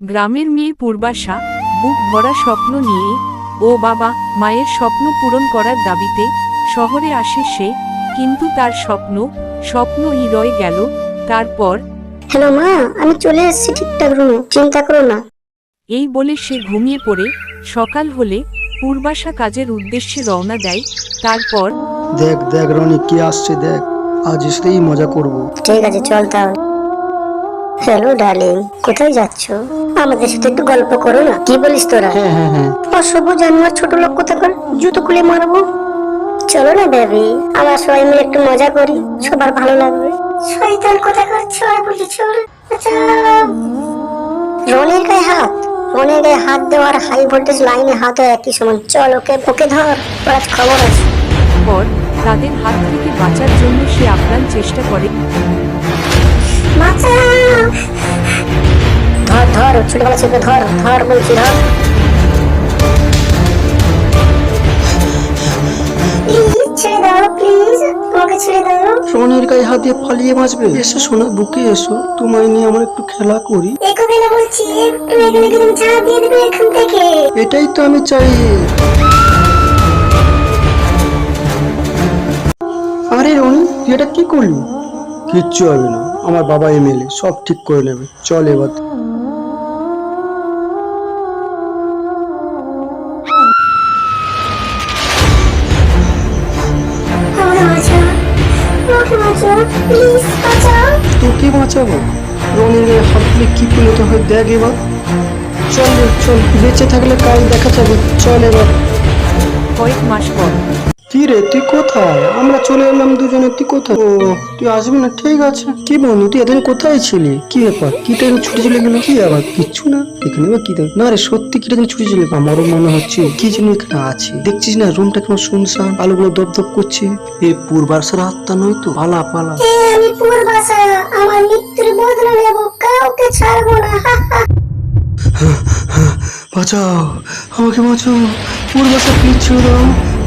গ্রামের মেয়ে পূর্বাশা বুক ভরা স্বপ্ন নিয়ে ও বাবা মায়ের স্বপ্ন পূরণ করার দাবিতে শহরে আসে সে কিন্তু তার স্বপ্ন স্বপ্নই রয়ে গেল। তারপর হ্যালো মা আমি চলে এসেছি ঠিকঠাক রুমে চিন্তা করো না। এই বলে সে ঘুমিয়ে পড়ে। সকাল হলে পূর্বাশা কাজের উদ্দেশ্যে রওনা দেয়। তারপর দেখ দেখ রনি কে আসছে দেখ আজ এসেই মজা করব। ঠিক আছে চল তাহলে। হ্যালো ডার্লিং কোথায় যাচ্ছ? আমাদের সাথে একটু গল্প করো না। কি বলিস তোরা? হ্যাঁ হ্যাঁ হ্যাঁ। অশুভ জানোয়ার ছোট লোক কোথাকার? জুতো খুলে মারবো? চলো না বেবি আমরা সবাই মিলে একটু মজা করি। সবার ভালো লাগবে। শয়তান কোথাকার? চল বলি চল। রনির গায়ে হাত। রনির গায়ে হাত দেওয়ার হাই ভোল্টেজ লাইনে হাত হয় একই সমান। চল ওকে ওকে ধর। তোর খবর আছে। পর তাদের হাত থেকে বাঁচার জন্য সে আপ্রাণ চেষ্টা করে। ধর ধর ছোটবেলা ছেলে ধর ধর বলছি ধর। ছেড়ে দাও প্লিজ আমাকে ছেড়ে দাও। রনির গায়ে হাত দিয়ে পালিয়ে বাঁচবে? এসো সোনা বুকে এসো তোমায় নিয়ে আমরা একটু খেলা করি। একটু না বলছি একটু এখানে কিন্তু ঝাড় দিয়ে দেবে এখান থেকে। এটাই তো আমি চাই। আরে রনি তুই এটা কি করলি? কিচ্ছু হবে না। আমার বাবা এমএলএ সব ঠিক করে নেবে। চল এবার। তোকে বাঁচাবো? রনির গায়ে হাত দিলে কি পরিণত হয় দেখ এবার। চল চল বেঁচে থাকলে কাল দেখা যাবে। চল এবার। কয়েক মাস পর কি রে তুই কোথায়? আমরা চলে এলাম দুজনে তুই কোথায়? ও তুই আসবি না? ঠিক আছে। কি বন্ধু তুই এতদিন কোথায় ছিলি? কি ব্যাপার? কি টাইম ছুটি চলে গেল? কি আবার? কিচ্ছু না। এখানে বা কি দেখ না রে সত্যি কি টাইম ছুটি চলে? আমারও মনে হচ্ছে কি যেন এখানে আছে। দেখছিস না রুমটা কেমন শুনশান আলোগুলো দপ দপ করছে। এই পূর্বাশার আত্মা নয় তো? পালা পালা। আমি পূর্বাশা আমার মৃত্যুর বদলা নেব কাউকে ছাড়বো না। বাঁচাও আমাকে বাঁচাও। পূর্বাশা প্লিজ ছেড়ে দাও।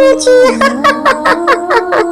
বুঝি